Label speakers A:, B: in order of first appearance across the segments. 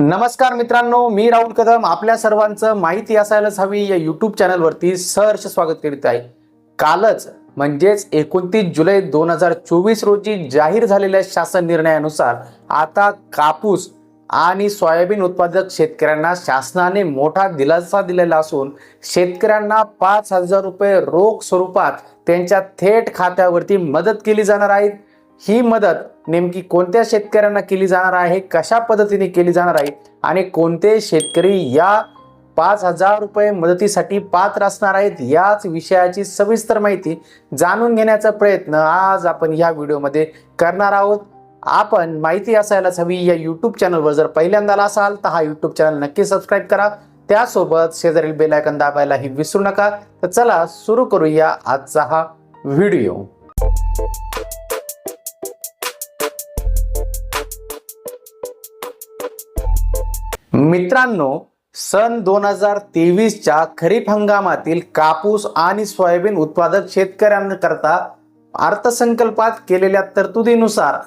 A: नमस्कार मित्रांनो मी राहुल कदम. आपल्या सर्वांचं माहिती असायलाच हवी या युट्यूब चॅनलवरती सहर्ष स्वागत करीत आहे. कालच म्हणजेच एकोणतीस जुलै दोन हजार चोवीस रोजी जाहीर झालेल्या शासन निर्णयानुसार आता कापूस आणि सोयाबीन उत्पादक शेतकऱ्यांना शासनाने मोठा दिलासा दिलेला असून शेतकऱ्यांना पाच हजार रुपये रोख स्वरूपात त्यांच्या थेट खात्यावरती मदत केली जाणार आहे. ही मदत नेमकी कोणत्या शेतकऱ्यांना केली जाणार आहे कशा पद्धतीने केली जाणार आहे आणि कोणते शेतकरी या पाच हजार रुपये मदतीसाठी पात्र असणार आहेत याच विषयाची सविस्तर माहिती जाणून घेण्याचा प्रयत्न आज आपण या व्हिडिओमध्ये करणार आहोत. आपण माहिती असायलाच हवी या यूट्यूब चॅनलवर जर पहिल्यांदाला असाल तर हा यूट्यूब चॅनल नक्की सबस्क्राईब करा. त्यासोबत शेजारील बेलायकन दाबायलाही विसरू नका. तर चला सुरू करूया आजचा हा व्हिडिओ. मित्रांनो सन दोन हजार तेवीसच्या खरीप हंगामातील कापूस आणि सोयाबीन उत्पादक शेतकऱ्यांकरता अर्थसंकल्पात केलेल्या तरतुदीनुसार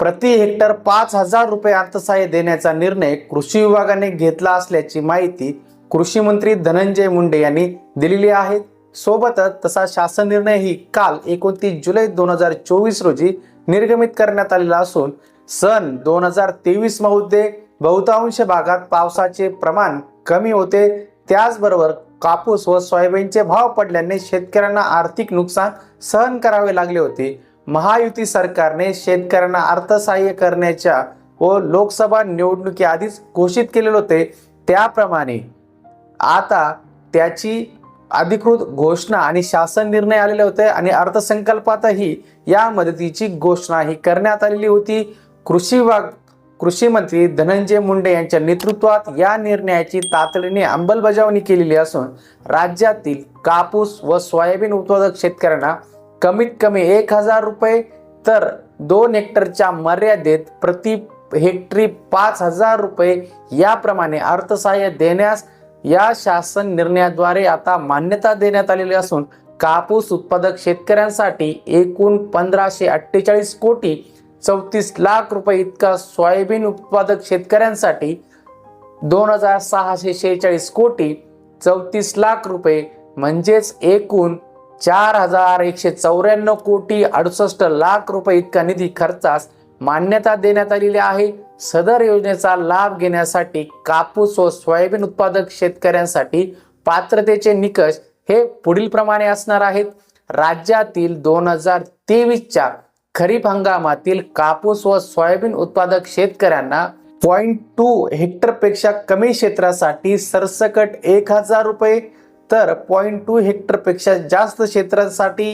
A: प्रति हेक्टर पाच हजार रुपये अर्थसहाय्य देण्याचा निर्णय कृषी विभागाने घेतला असल्याची माहिती कृषी मंत्री धनंजय मुंडे यांनी दिलेली आहे. सोबतच तसा शासन निर्णयही काल एकोणतीस जुलै दोन हजार चोवीस रोजी निर्गमित करण्यात आलेला असून सन दोन हजार तेवीसमध्ये बहुतांश भागात पावसाचे प्रमाण कमी होते. त्याचबरोबर कापूस व सोयाबीनचे भाव पडल्याने शेतकऱ्यांना आर्थिक नुकसान सहन करावे लागले होते. महायुती सरकारने शेतकऱ्यांना अर्थसहाय्य करण्याच्या व लोकसभा निवडणुकी आधीच घोषित केलेले होते. त्याप्रमाणे आता त्याची अधिकृत घोषणा आणि शासन निर्णय आलेले होते आणि अर्थसंकल्पातही या मदतीची घोषणा ही करण्यात आलेली होती. कृषी विभाग कृषी मंत्री धनंजय मुंडे यांच्या नेतृत्वात या निर्णयाची तातडीने अंमलबजावणी केलेली असून राज्यातील कापूस व सोयाबीन उत्पादक शेतकऱ्यांना कमीत कमी एक हजार रुपये तर दोन हेक्टरच्या मर्यादेत प्रति हेक्टरी पाच हजार रुपये याप्रमाणे अर्थसहाय्य देण्यास या शासन निर्णयाद्वारे आता मान्यता देण्यात आलेली असून कापूस उत्पादक शेतकऱ्यांसाठी एकूण पंधराशे अठ्ठेचाळीस कोटी चौतीस लाख रुपये इतका सोयाबीन उत्पादक शेतकऱ्यांसाठी दोन हजार सहाशे शेहेचाळीस कोटी चौतीस लाख रुपये म्हणजेच एकूण चार हजार एकशे चौऱ्याण्णव कोटी अडुसष्ट लाख रुपये इतका निधी खर्चास मान्यता देण्यात आलेली आहे. सदर योजनेचा लाभ घेण्यासाठी कापूस व सोयाबीन उत्पादक शेतकऱ्यांसाठी पात्रतेचे निकष हे पुढील प्रमाणे असणार आहेत. राज्यातील दोन हजार तेवीसच्या खरीप हंगामातील कापूस व सोयाबीन उत्पादक शेतकऱ्यांना पॉईंट टू हेक्टरपेक्षा कमी क्षेत्रासाठी सरसकट एक हजार रुपये तर पॉईंट टू हेक्टरपेक्षा जास्त क्षेत्रासाठी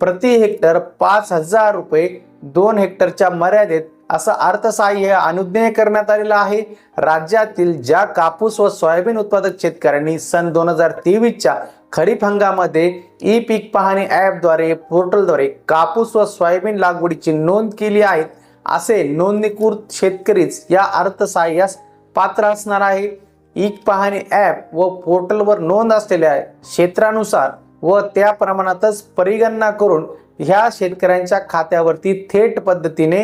A: प्रति हेक्टर पाच हजार रुपये दोन हेक्टरच्या मर्यादेत असं अर्थसहाय्य अनुज्ञेय करण्यात आलेलं आहे. राज्यातील ज्या कापूस व सोयाबीन उत्पादक शेतकऱ्यांनी सन दोन हजार तेवीसच्या खरीप हंगामध्ये ई पीक पाहणी ॲपद्वारे पोर्टलद्वारे कापूस व सोयाबीन लागवडीची नोंद केली आहे असे नोंदणीकृत शेतकरीच या अर्थसहाय्यास पात्र असणार आहे. ई पाहणी ॲप व पोर्टलवर नोंद असलेल्या क्षेत्रानुसार व त्या प्रमाणातच परिगणना करून ह्या शेतकऱ्यांच्या खात्यावरती थेट पद्धतीने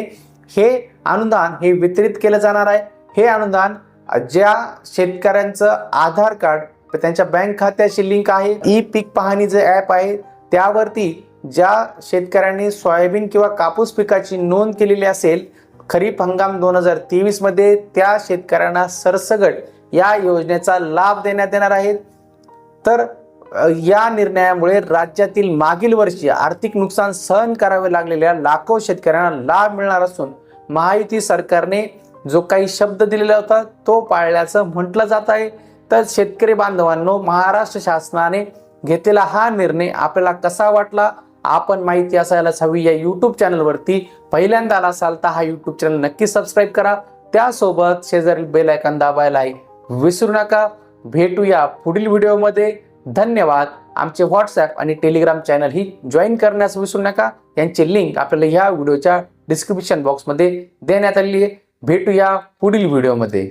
A: हे अनुदान हे वितरित केलं जाणार आहे. हे अनुदान ज्या शेतकऱ्यांचं आधार कार्ड तर त्यांच्या बँक खात्याशी लिंक आहे. ई पीक पाहणी जे ॲप आहे त्यावरती ज्या शेतकऱ्यांनी सोयाबीन किंवा कापूस पिकाची नोंद केलेली असेल खरीप हंगाम दोन हजार तेवीसमध्ये त्या शेतकऱ्यांना सरसगट या योजनेचा लाभ देण्यात येणार आहे. तर या निर्णयामुळे राज्यातील मागील वर्षी आर्थिक नुकसान सहन करावे लागलेल्या लाखो शेतकऱ्यांना लाभ मिळणार असून महायुती सरकारने जो काही शब्द दिलेला होता तो पाळल्याचं म्हटलं जात आहे. तर शेतकरी बांधवांनो महाराष्ट्र शासनाने घेतलेला हा निर्णय आपल्याला कसा वाटला? आपण माहिती असायलाच हवी या यूट्यूब चॅनलवरती पहिल्यांदा आला असाल तर हा यूट्यूब चॅनल नक्की सबस्क्राईब करा. त्यासोबत शेजारील बेल आयकॉन दाबायलाही विसरू नका. भेटूया पुढील व्हिडिओमध्ये धन्यवाद. आमचे व्हॉट्सॲप आणि टेलिग्राम चॅनल ही जॉईन करण्यास विसरू नका. यांची लिंक आपल्याला ह्या व्हिडिओच्या डिस्क्रिप्शन बॉक्समध्ये देण्यात आलेली आहे. भेटूया पुढील व्हिडिओमध्ये